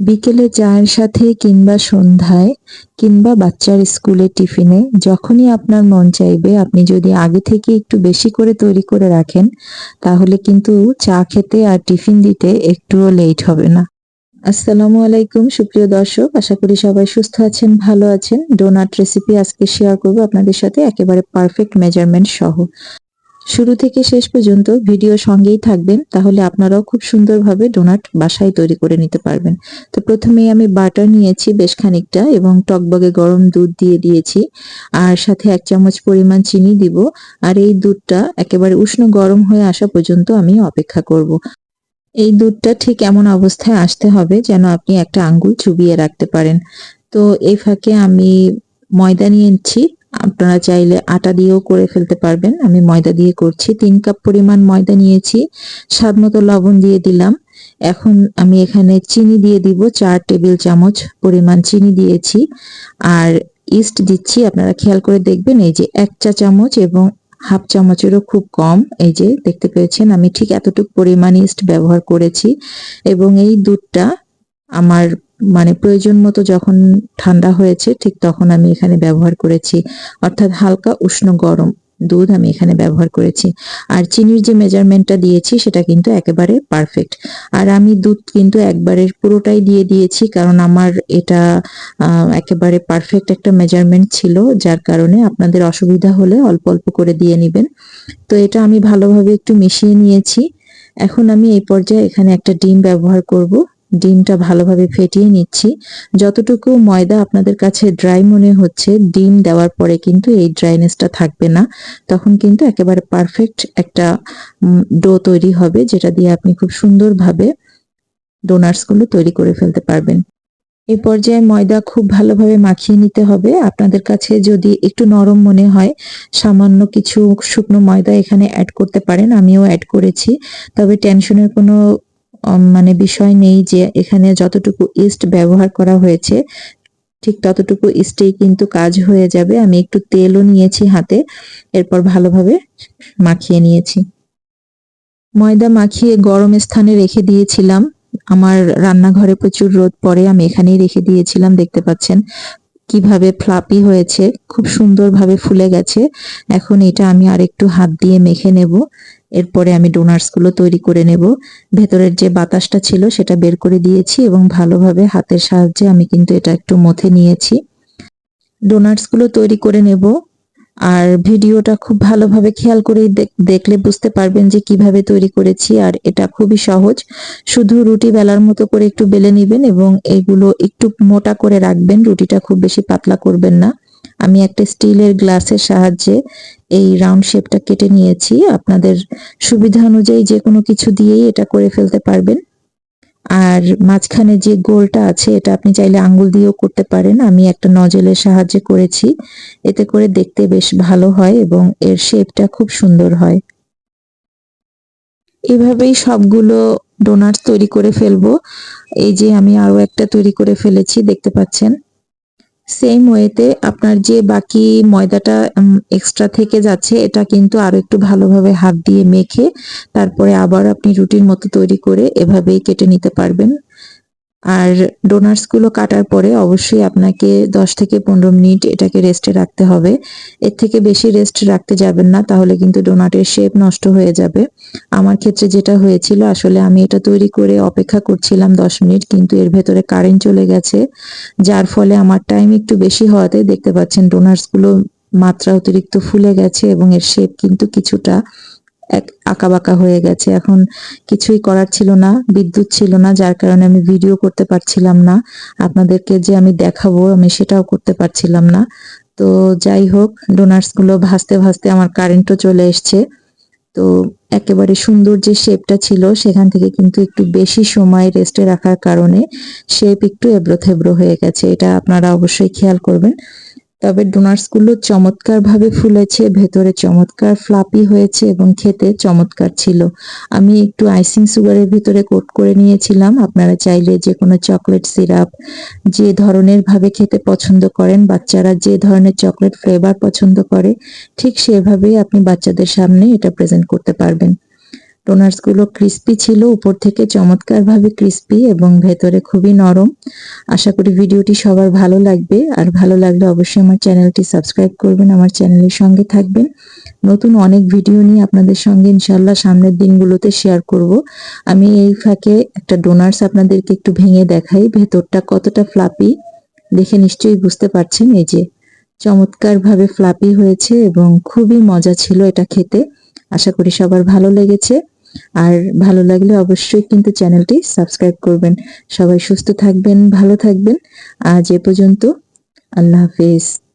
বিকেলে চায়ের সাথে কিংবা সন্ধ্যায় কিংবা বাচ্চার স্কুলের টিফিনে, যখনই আপনার মন চাইবে, আপনি যদি আগে থেকে একটু বেশি করে তৈরি করে রাখেন, তাহলে কিন্তু চা খেতে আর টিফিন দিতে একটুও লেট হবে না। আসসালামু আলাইকুম, সুপ্রিয় দর্শক, আশা করি সবাই সুস্থ আছেন, ভালো আছেন। ডোনাট রেসিপি আজকে শেয়ার করব আপনাদের সাথে একেবারে পারফেক্ট মেজারমেন্ট সহ। শুরু থেকে শেষ পর্যন্ত ভিডিও সঙ্গেই থাকবেন, তাহলে আপনারাও খুব সুন্দরভাবে ডোনাট বাসায় তৈরি করে নিতে পারবেন তো প্রথমেই আমি বাটার নিয়েছি বেশ খানিকটা এবং টকবগে গরম দুধ দিয়ে দিয়েছি, আর সাথে এক চামচ পরিমাণ চিনি দিব, আর এই দুধটা একেবারে উষ্ণ গরম হয়ে আসা পর্যন্ত আমি অপেক্ষা করব। এই দুধটা ঠিক এমন অবস্থায় আসতে হবে যেন আপনি একটা আঙ্গুল চুবিয়ে রাখতে পারেন তো এই ফাঁকে আমি ময়দা নিয়েছি আপনারা চাইলে আটা দিয়েও করে ফেলতে পারবেন। আমি ময়দা দিয়ে করছি। তিন কাপ পরিমাণ ময়দা নিয়েছি। স্বাদ মতো লবণ দিয়ে দিলাম। এখন আমি এখানে চিনি দিয়ে দিব। চার টেবিল চামচ পরিমাণ চিনি দিয়েছি। আর ইস্ট দিচ্ছি। আপনারা খেয়াল করে দেখবেন, এই যে এক চা চামচ এবং হাফ চামচেরও খুব কম। এই যে দেখতে পেয়েছেন, আমি ঠিক এতটুকু পরিমাণ ইস্ট ব্যবহার করেছি। এবং এই দুধটা আমার মানে প্রয়োজন মতো যখন ঠান্ডা হয়েছে, ঠিক তখন আমি এখানে ব্যবহার করেছি। অর্থাৎ হালকা উষ্ণ গরম দুধ আমি এখানে ব্যবহার করেছি। আর চিনির যে মেজারমেন্টটা দিয়েছি, সেটা কিন্তু একেবারে পারফেক্ট আর আমি দুধ কিন্তু একবারের পুরোটাই দিয়ে দিয়েছি, কারণ আমার এটা একেবারে পারফেক্ট একটা মেজারমেন্ট ছিল, যার কারণে আপনাদের অসুবিধা হলে অল্প অল্প করে দিয়ে নেবেন। তো এটা আমি ভালোভাবে একটু মিশিয়ে নিয়েছি। এখন আমি এই পর্যায়ে এখানে একটা ডিম ব্যবহার করব। ডিমটা ভালোভাবে ফেটিয়ে নিচ্ছি। যতটুকু ময়দা আপনাদের কাছে ড্রাই মনে হচ্ছে, ডিম দেওয়ার পরে কিন্তু এই ড্রাইনেসটা থাকবে না। তখন কিন্তু একেবারে পারফেক্ট একটা ডো তৈরি হবে, যেটা দিয়ে আপনি খুব সুন্দরভাবে ডোনার্সগুলো তৈরি করে ফেলতে পারবেন। এই পর্যায়ে ময়দা খুব ভালোভাবে মাখিয়ে নিতে হবে। আপনাদের কাছে যদি একটু নরম মনে হয়, সামান্য কিছু শুকনো ময়দা এখানে অ্যাড করতে পারেন, আমিও অ্যাড করেছি। তবে টেনশনের কোনো মানে বিষয় নেই যে এখানে যতটুকু ইস্ট ব্যবহার করা হয়েছে, ঠিক ততটুকু ইস্টেই কিন্তু কাজ হয়ে যাবে। আমি একটু তেলও নিয়েছি হাতে, এরপর ভালোভাবে মাখিয়ে নিয়েছি। ময়দা মাখিয়ে গরম স্থানে রেখে দিয়েছিলাম। আমার রান্নাঘরে প্রচুর রোদ পরে আমি এখানেই রেখে দিয়েছিলাম, দেখতে পাচ্ছেন। কীভাবে ফ্লাপি হয়েছে, খুব সুন্দরভাবে ফুলে গেছে। এখন এটা আমি আর একটু হাত দিয়ে মেখে নেব। এরপরে আমি ডোনাটসগুলো তৈরি করে নেব। ভেতরের যে বাতাসটা ছিল সেটা বের করে দিয়েছি এবং ভালোভাবে হাতের সাহায্যে আমি কিন্তু এটা একটু মথে নিয়েছি। ডোনাটসগুলো তৈরি করে নেব। আর ভিডিওটা খুব ভালোভাবে খেয়াল করে দেখলে বুঝতে পারবেন যে কীভাবে তৈরি করেছি, আর এটা খুবই সহজ। শুধু রুটি বেলার মতো করে একটু বেলে নেবেন এবং এগুলো একটু মোটা করে রাখবেন, রুটিটা খুব বেশি পাতলা করবেন না। আমি একটা স্টিলের গ্লাসের সাহায্যে এই রাউন্ড শেপটা কেটে নিয়েছি। আপনাদের সুবিধা অনুযায়ী যে কোনো কিছু দিয়েই এটা করে ফেলতে পারবেন। আর মাঝখানে যে গোলটা আছে, এটা আপনি চাইলে আঙ্গুল দিয়েও করতে পারেন। আমি একটা নজলের সাহায্যে করেছি। এতে করে দেখতে বেশ ভালো হয় এবং এর শেপটা খুব সুন্দর হয়। এভাবেই সবগুলো ডোনাট তৈরি করে ফেলব। এই যে আমি আরও একটা তৈরি করে ফেলেছি, দেখতে পাচ্ছেন। সেম ওয়েতে আপনার যে বাকি ময়দাটা এক্সট্রা থেকে যাচ্ছে, এটা কিন্তু আরও একটু ভালোভাবে হাত দিয়ে মেখে তারপরে আবার আপনি রুটির মতো তৈরি করে এভাবেই কেটে নিতে পারবেন। আর ডোনাটসগুলো কাটার পরে অবশ্যই আপনাকে দশ থেকে পনেরো মিনিট এটাকে রেস্টে রাখতে হবে। এর থেকে বেশি রেস্ট রাখতে যাবেন না, তাহলে কিন্তু ডোনাটের শেপ নষ্ট হয়ে যাবে। আমার ক্ষেত্রে যেটা হয়েছিল, আসলে আমি এটা তৈরি করে অপেক্ষা করছিলাম দশ মিনিট, কিন্তু এর ভেতরে কারেন্ট চলে গেছে, যার ফলে আমার টাইম একটু বেশি হওয়াতে দেখতে পাচ্ছেন ডোনাটসগুলো মাত্রা অতিরিক্ত ফুলে গেছে এবং এর শেপ কিন্তু কিছুটা আঁকাবাঁকা হয়ে গেছে। এখন কিছুই করার ছিল না, বিদ্যুৎ ছিল না, যার কারণে আমি ভিডিও করতে পারছিলাম না। আপনাদেরকে যে আমি দেখাবো, আমি সেটাও করতে পারছিলাম না। তো যাই হোক ডোনার্সগুলো ভাসতে ভাসতে আমার কারেন্টও চলে এসছে। তো একেবারে সুন্দর যে শেপটা ছিল, সেখান থেকে কিন্তু একটু বেশি সময় রেস্টে রাখার কারণে শেপ একটু এবড়ো থেবড়ো হয়ে গেছে। এটা আপনারা অবশ্যই খেয়াল করবেন। তবে ডোনাটসগুলো চমৎকারভাবে ফুলেছে, ভেতরে চমৎকার ফ্লাপি হয়েছে এবং খেতে চমৎকার ছিল। আমি একটু আইসিং সুগারের ভিতরে কোট করে নিয়েছিলাম। আপনারা চাইলে যে কোনো চকলেট সিরাপ যে ধরনের ভাবে খেতে পছন্দ করেন, বাচ্চারা যে ধরনের চকলেট ফ্লেভার পছন্দ করে, ঠিক সেভাবেই আপনি বাচ্চাদের সামনে এটা প্রেজেন্ট করতে পারবেন। ডোনাটসগুলো ক্রিস্পি ছিল, উপর থেকে চমৎকারভাবে ক্রিস্পি এবং ভেতরে খুবই নরম। আশা করি ভিডিওটি সবার ভালো লাগবে। আর ভালো লাগলে অবশ্যই আমার চ্যানেলটি সাবস্ক্রাইব করবেন, আমার চ্যানেলের সঙ্গে থাকবেন। নতুন অনেক ভিডিও নিয়ে আপনাদের সঙ্গে ইনশাল্লাহ সামনের দিনগুলোতে শেয়ার করব। আমি এই ফাঁকে একটা ডোনাটস আপনাদেরকে একটু ভেঙে দেখাই। ভেতরটা কতটা ফ্লাপি দেখে নিশ্চয়ই বুঝতে পারছেন। এই যে চমৎকারভাবে ফ্লাপি হয়েছে এবং খুবই মজা ছিল এটা খেতে। আশা করি সবার ভালো লেগেছে। আর ভালো লাগলে অবশ্যই কিন্তু চ্যানেলটি সাবস্ক্রাইব করবেন। সবাই সুস্থ থাকবেন, ভালো থাকবেন। আজ এ পর্যন্ত, আল্লাহ হাফিজ।